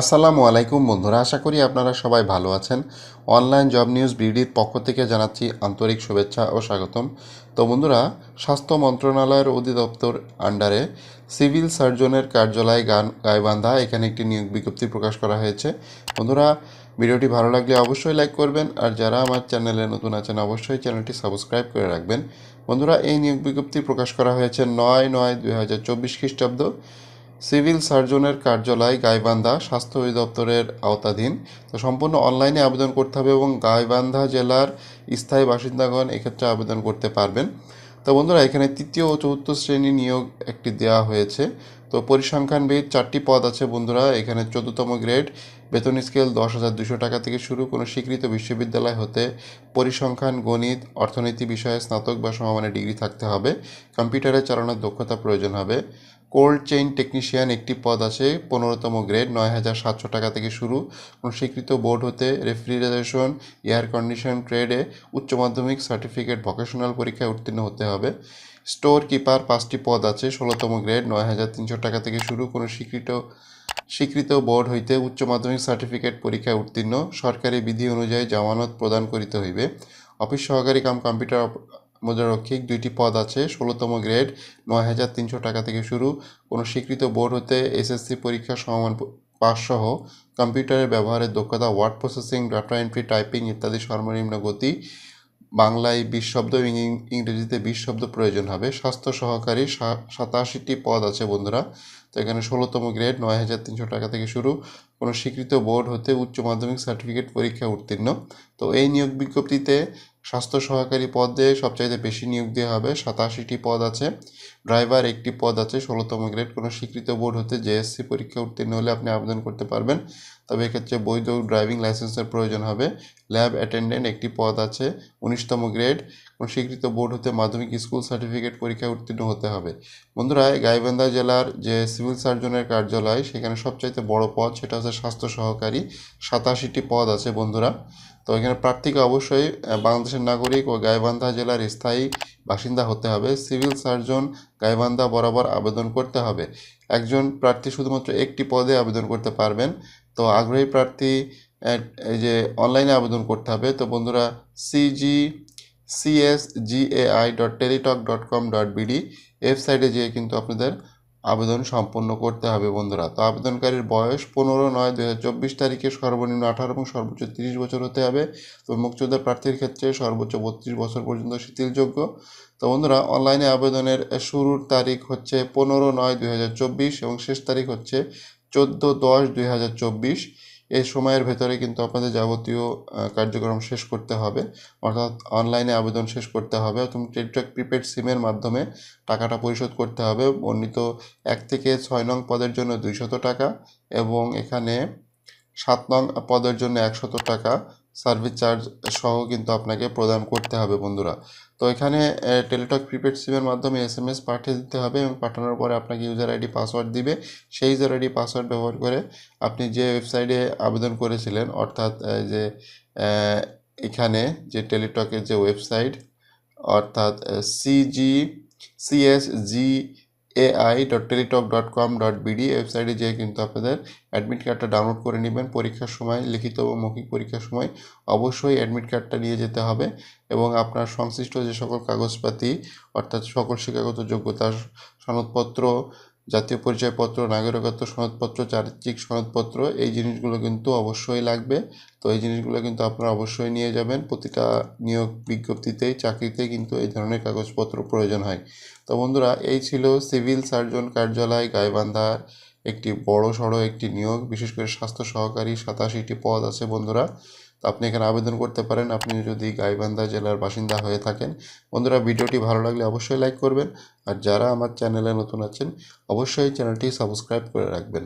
আসসালামু আলাইকুম বন্ধুরা, আশা করি আপনারা সবাই ভালো আছেন। অনলাইন জব নিউজ বিডির পক্ষ থেকে জানাচ্ছি আন্তরিক শুভেচ্ছা ও স্বাগতম। তো বন্ধুরা, স্বাস্থ্য মন্ত্রণালয়ের অধিদপ্তর আন্ডারে সিভিল সার্জনের কার্যালয় গান গাইবান্ধা এখানে একটি নিয়োগ বিজ্ঞপ্তি প্রকাশ করা হয়েছে। বন্ধুরা, ভিডিওটি ভালো লাগলে অবশ্যই লাইক করবেন আর যারা আমার চ্যানেলে নতুন আছেন অবশ্যই চ্যানেলটি সাবস্ক্রাইব করে রাখবেন। বন্ধুরা, এই নিয়োগ বিজ্ঞপ্তি প্রকাশ করা হয়েছে নয় নয় দুই হাজার চব্বিশ খ্রিস্টাব্দ। সিভিল সার্জনের কার্যালয় গাইবান্ধা স্বাস্থ্য অধিদপ্তরের আওতাধীন। তো সম্পূর্ণ অনলাইনে আবেদন করতে হবে এবং গাইবান্ধা জেলার স্থায়ী বাসিন্দাগণ এক্ষেত্রে আবেদন করতে পারবেন। তো বন্ধুরা, এখানে তৃতীয় ও চতুর্থ শ্রেণি নিয়োগ একটি দেওয়া হয়েছে। তো পরিসংখ্যানবিদ চারটি পদ আছে বন্ধুরা। এখানে চতুর্থতম গ্রেড, বেতন স্কেল দশ হাজার দুশো টাকা থেকে শুরু, কোনো স্বীকৃত বিশ্ববিদ্যালয় হতে পরিসংখ্যান, গণিত, অর্থনীতি বিষয়ে স্নাতক বা সমমানের ডিগ্রি থাকতে হবে। কম্পিউটারে চালানোর দক্ষতা প্রয়োজন হবে। কোল্ড চেইন টেকনিশিয়ান একটি পদ আছে, পনেরোতম গ্রেড, নয় হাজার সাতশো টাকা থেকে শুরু। কোনো স্বীকৃত বোর্ড হতে রেফ্রিজারেশন, এয়ার কন্ডিশন, ট্রেডে উচ্চ মাধ্যমিক সার্টিফিকেট, ভোকেশনাল পরীক্ষায় উত্তীর্ণ হতে হবে। স্টোর কিপার পাঁচটি পদ আছে, ষোলোতম গ্রেড, নয় হাজার তিনশো টাকা থেকে শুরু। কোনো স্বীকৃত স্বীকৃত বোর্ড হইতে উচ্চ মাধ্যমিক সার্টিফিকেট পরীক্ষায় উত্তীর্ণ। সরকারি বিধি অনুযায়ী জামানত প্রদান করিতে হইবে। অফিস সহকারী কাম কম্পিউটার মুদ্রারক্ষিক দুইটি পদ আছে, ষোলোতম গ্রেড নয় হাজার তিনশো টাকা থেকে শুরু। কোনো স্বীকৃত বোর্ড হতে এসএসসি পরীক্ষা সমমান সহ কম্পিউটারের ব্যবহারের দক্ষতা, word processing data entry, typing ইত্যাদি সর্বনিম্ন গতি, বাংলায় বিশ শব্দ ইংরেজিতে বিশ শব্দ প্রয়োজন হবে। স্বাস্থ্য সহকারী সাতাশিটি পদ আছে বন্ধুরা। তো এখানে ষোলোতম গ্রেড নয় হাজার তিনশো টাকা থেকে শুরু। কোনো স্বীকৃত বোর্ড হতে উচ্চ মাধ্যমিক সার্টিফিকেট পরীক্ষা উত্তীর্ণ। তো এই নিয়োগ বিজ্ঞপ্তিতে স্বাস্থ্য সহকারী পদে সবচাইতে বেশি নিয়োগ দেওয়া হবে, সাতাশিটি পদ আছে। ড্রাইভার একটি পদ আছে, ষোলোতম গ্রেড। কোনো স্বীকৃত বোর্ড হতে জেএসসি পরীক্ষা উত্তীর্ণ হলে আপনি আবেদন করতে পারবেন। তবে এক্ষেত্রে বৈধ ড্রাইভিং লাইসেন্সের প্রয়োজন হবে। ল্যাব অ্যাটেন্ডেন্ট একটি পদ আছে, উনিশতম গ্রেড। কোনো স্বীকৃত বোর্ড হতে মাধ্যমিক স্কুল সার্টিফিকেট পরীক্ষায় উত্তীর্ণ হতে হবে। বন্ধুরা, গাইবান্ধা জেলার যে সিভিল সার্জনের কার্যালয়, সেখানে সবচাইতে বড় পদ সেটা হচ্ছে স্বাস্থ্য সহকারী সাতাশিটি পদ আছে বন্ধুরা। তো এখানে প্রার্থীকে অবশ্যই বাংলাদেশের নাগরিক ও গাইবান্ধা জেলার স্থায়ী বাসিন্দা হতে হবে। সিভিল সার্জন গাইবান্ধা বরাবর আবেদন করতে হবে। একজন প্রার্থী শুধুমাত্র একটি পদে আবেদন করতে পারবেন। তো আগ্রহী প্রার্থী এই যে অনলাইনে আবেদন করতে হবে। তো বন্ধুরা CG CSGAI dot Teletalk dot com dot BD ওয়েবসাইটে যেয়ে কিন্তু আপনাদের আবেদন সম্পন্ন করতে হবে বন্ধুরা। তো আবেদনকারীর বয়স পনেরো নয় দু চব্বিশ তারিখে সর্বনিম্ন আঠারো এবং সর্বোচ্চ তিরিশ বছর হতে হবে। তো মুক্তিযোদ্ধা প্রার্থীর ক্ষেত্রে সর্বোচ্চ বত্রিশ বছর পর্যন্ত শিথিলযোগ্য। তো বন্ধুরা, অনলাইনে আবেদনের শুরুর তারিখ হচ্ছে পনেরো নয় দুই এবং শেষ তারিখ হচ্ছে চোদ্দ দশ দুই এই সময়ের ভেতরে কিন্তু আপনাদের যাবতীয় কার্যক্রম শেষ করতে হবে। অর্থাৎ অনলাইনে আবেদন শেষ করতে হবে। তুমি টেলিটক প্রিপেড সিমের মাধ্যমে টাকাটা পরিশোধ করতে হবে। বর্ণিত এক থেকে ছয় নং পদের জন্য দুইশত টাকা এবং এখানে সাত নং পদের জন্য একশত টাকা। সার্ভিস চার্জ সহ কিন্তু আপনাকে প্রদান করতে হবে বন্ধুরা। তো এখানে টেলিটক প্রিপেড সিমের মাধ্যমে এস এম এস পাঠিয়ে দিতে হবে এবং পাঠানোর পরে আপনাকে ইউজার আইডি পাসওয়ার্ড দিবে। সেই ইউজার আইডি পাসওয়ার্ড ব্যবহার করে আপনি যে ওয়েবসাইটে আবেদন করেছিলেন, অর্থাৎ যে এখানে যে টেলিটকের যে ওয়েবসাইট অর্থাৎ CG CSG AI dot Teletalk dot com dot BD ওয়েবসাইটে যেয়ে কিন্তু আপনাদের অ্যাডমিট কার্ডটা ডাউনলোড করে নেবেন। পরীক্ষার সময়, লিখিত ও মৌখিক পরীক্ষার সময় অবশ্যই অ্যাডমিট কার্ডটা নিয়ে যেতে হবে এবং আপনার সংশ্লিষ্ট যে সকল কাগজপাতি অর্থাৎ সকল শিক্ষাগত যোগ্যতা, সনদপত্র জাতীয় পরিচয়পত্র, নাগরিকত্ব সনদপত্র, চারিত্রিক সনদপত্র, এই জিনিসগুলো কিন্তু অবশ্যই লাগবে। তো এই জিনিসগুলো কিন্তু আপনারা অবশ্যই নিয়ে যাবেন। প্রতিটা নিয়োগ বিজ্ঞপ্তিতেই চাকরিতে কিন্তু এই ধরনের কাগজপত্র প্রয়োজন হয়। তো বন্ধুরা, এই ছিল সিভিল সার্জন কার্যালয় গাইবান্ধার একটি বড় সড়ো একটি নিয়োগ। বিশেষ করে স্বাস্থ্য সহকারী সাতাশিটি পদ আছে বন্ধুরা। তো আপনি এখানে আবেদন করতে পারেন। আপনি যদি গাইবান্ধা জেলার বাসিন্দা হয়ে থাকেন, বন্ধুরা ভিডিওটি ভালো লাগলে অবশ্যই লাইক করবেন। আর যারা আমার চ্যানেলে নতুন আছেন, অবশ্যই চ্যানেলটি সাবস্ক্রাইব করে রাখবেন।